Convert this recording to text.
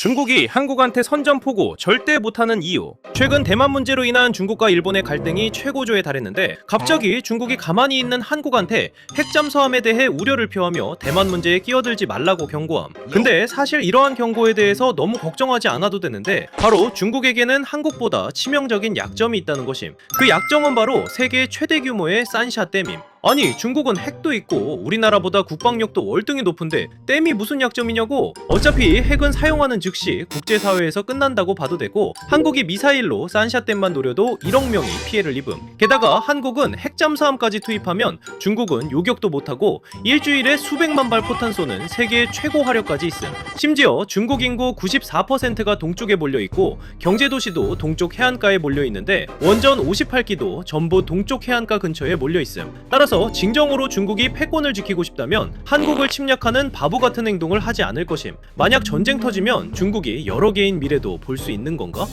중국이 한국한테 선전포고 절대 못하는 이유. 최근 대만 문제로 인한 중국과 일본의 갈등이 최고조에 달했는데 갑자기 중국이 가만히 있는 한국한테 핵잠수함에 대해 우려를 표하며 대만 문제에 끼어들지 말라고 경고함. 근데 사실 이러한 경고에 대해서 너무 걱정하지 않아도 되는데 바로 중국에게는 한국보다 치명적인 약점이 있다는 것임. 그 약점은 바로 세계 최대 규모의 산샤 댐임. 아니 중국은 핵도 있고 우리나라보다 국방력도 월등히 높은데 댐이 무슨 약점이냐고? 어차피 핵은 사용하는 즉시 국제사회에서 끝난다고 봐도 되고 한국이 미사일로 산샤댐만 노려도 1억 명이 피해를 입음. 게다가 한국은 핵잠수함까지 투입하면 중국은 요격도 못하고 일주일에 수백만 발 포탄 쏘는 세계 최고 화력까지 있음. 심지어 중국 인구 94%가 동쪽에 몰려있고 경제도시도 동쪽 해안가에 몰려있는데 원전 58기도 전부 동쪽 해안가 근처에 몰려있음. 따라서 진정으로 중국이 패권을 지키고 싶다면 한국을 침략하는 바보 같은 행동을 하지 않을 것임. 만약 전쟁 터지면 중국이 여러 개인 미래도 볼 수 있는 건가?